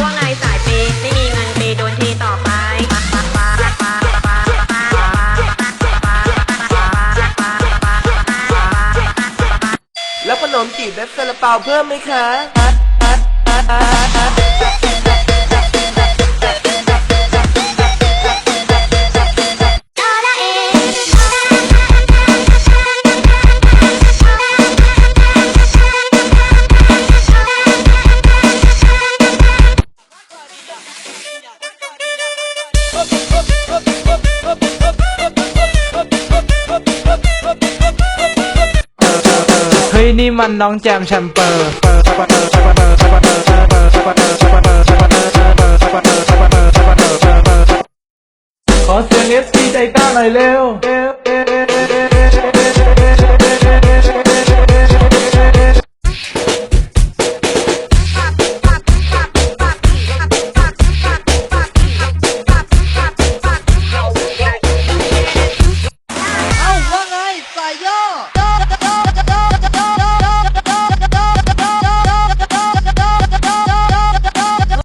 ว่านาสายเปย์ไม่มีเงินเปย์โดนเทต่อไปแล้วขนมจีบและซาลาเปาเพิ่มไหมคะ ยนี่มันน้องแจมแชมเปอร์ขอเสียงเอสพีใจกล้าหน่อยเร็ว